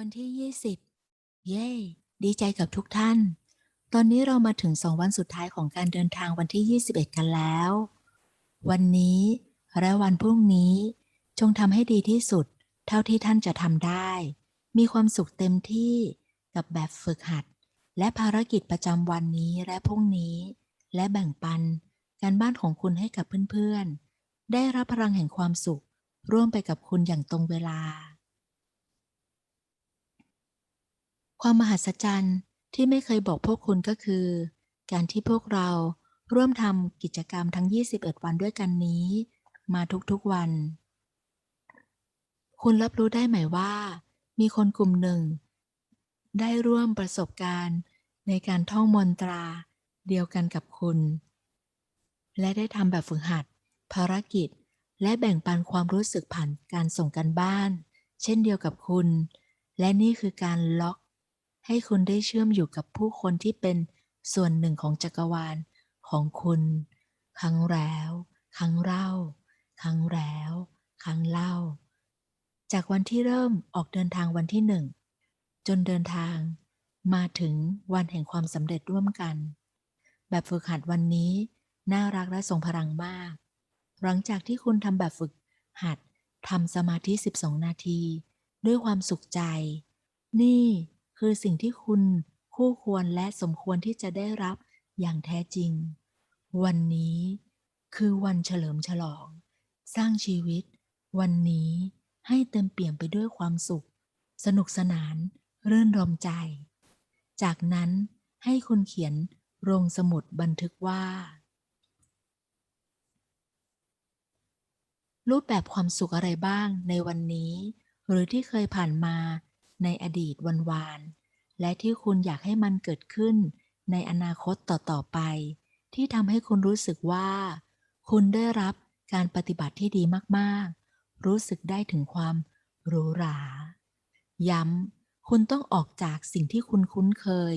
วันที่ 20 เย้ดีใจกับทุกท่าน ตอนนี้เรามาถึงสองวันสุดท้ายของการเดินทางวันที่ 21 กันแล้ว วันนี้และวันพรุ่งนี้ จงทำให้ดีที่สุด เท่าที่ท่านจะทำได้ มีความสุขเต็มที่กับแบบฝึกหัด และภารกิจประจำวันนี้และพรุ่งนี้ และแบ่งปันการบ้านของคุณให้กับเพื่อนๆ ได้รับพลังแห่งความสุข ร่วมไปกับคุณอย่างตรงเวลา ความมหัศจรรย์ที่ไม่เคยบอกพวกคุณก็คือ การที่พวกเราร่วมทำกิจกรรมทั้ง 21 วันด้วยกันนี้ มาทุกๆวัน คุณรับรู้ได้ไหมว่า มีคนกลุ่มหนึ่ง ได้ร่วมประสบการณ์ในการท่องมนตราเดียวกันกับคุณ และได้ทำแบบฝึกหัด ภารกิจ และแบ่งปันความรู้สึกผ่านการส่งกันบ้าน เช่นเดียวกับคุณ และนี่คือการล็อก ให้คุณได้เชื่อมอยู่กับผู้คนที่เป็นส่วนหนึ่งของจักรวาลของคุณ ครั้งแล้ว ครั้งเล่า ครั้งแล้ว ครั้งเล่า จากวันที่เริ่มออกเดินทางวันที่หนึ่ง จนเดินทางมาถึงวันแห่งความสำเร็จร่วมกัน แบบฝึกหัดวันนี้ น่ารักและทรงพลังมาก หลังจากที่คุณทำแบบฝึกหัดทำสมาธิ 12 นาที ด้วยความสุขใจ นี่ คือสิ่งที่คุณคู่ควรและสมควรที่จะได้รับอย่างแท้จริง วันนี้คือวันเฉลิมฉลอง สร้างชีวิต วันนี้ให้เต็มเปี่ยมไปด้วยความสุข สนุกสนานรื่นรมใจ จากนั้นให้คุณเขียนลงสมุดบันทึกว่า รูปแบบความสุขอะไรบ้างในวันนี้ หรือที่เคยผ่านมา ในอดีตวันวาน และที่คุณอยากให้มันเกิดขึ้นในอนาคตต่อๆไป ที่ทำให้คุณรู้สึกว่า คุณได้รับการปฏิบัติที่ดีมากๆ รู้สึกได้ถึงความหรูหรา ย้ำ คุณต้องออกจากสิ่งที่คุณคุ้นเคย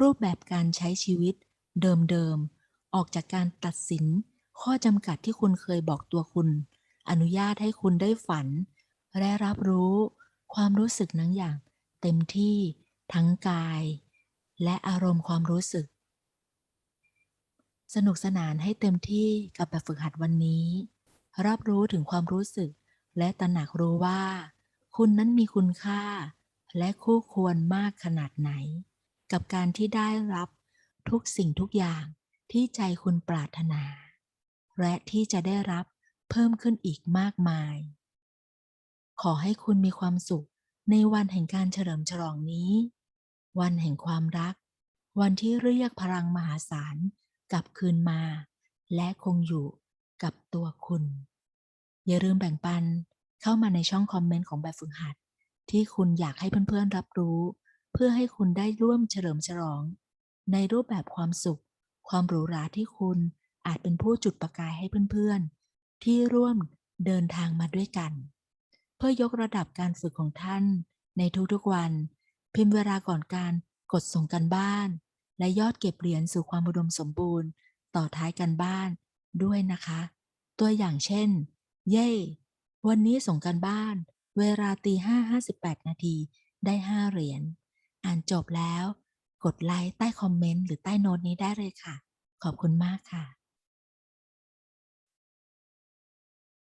รูปแบบการใช้ชีวิต เดิมๆ ออกจากการตัดสิน ข้อจำกัดที่คุณเคยบอกตัวคุณ อนุญาตให้คุณได้ฝัน และรับรู้ความรู้สึกนั้นอย่าง เต็มที่ทั้งกาย และอารมณ์ความรู้สึก สนุกสนานให้เต็มที่กับแบบฝึกหัดวันนี้ รับรู้ถึงความรู้สึก และตระหนักรู้ว่า คุณนั้นมีคุณค่า และคู่ควรมากขนาดไหน กับการที่ได้รับทุกสิ่งทุกอย่างที่ใจคุณปรารถนา และที่จะได้รับเพิ่มขึ้นอีกมากมาย ขอให้คุณมีความสุข ในวันแห่งการเฉลิมฉลองนี้ วันแห่งความรัก วันที่เรียกพลังมหาศาลกลับคืนมา และคงอยู่กับตัวคุณ อย่าลืมแบ่งปันเข้ามาในช่องคอมเมนต์ของแบบฝึกหัด ที่คุณอยากให้เพื่อนๆรับรู้ เพื่อให้คุณได้ร่วมเฉลิมฉลอง ในรูปแบบความสุข ความหรูหราที่คุณอาจเป็นผู้จุดประกายให้เพื่อนๆ ที่ร่วมเดินทางมาด้วยกัน เพื่อยกระดับการฝึกของท่าน ในทุกๆวัน พิมพ์เวลาก่อนการกดส่งกันบ้าน และยอดเก็บเหรียญสู่ความอุดมสมบูรณ์ ต่อท้ายกันบ้านด้วยนะคะ ตัวอย่างเช่น เย้วันนี้ส่งกันบ้าน เวลาตีห้าห้าสิบแปดนาทีได้ห้าเหรียญอ่านจบแล้ว กดไลค์ใต้คอมเมนต์หรือใต้โน้ตนี้ได้เลยค่ะ ขอบคุณมากค่ะ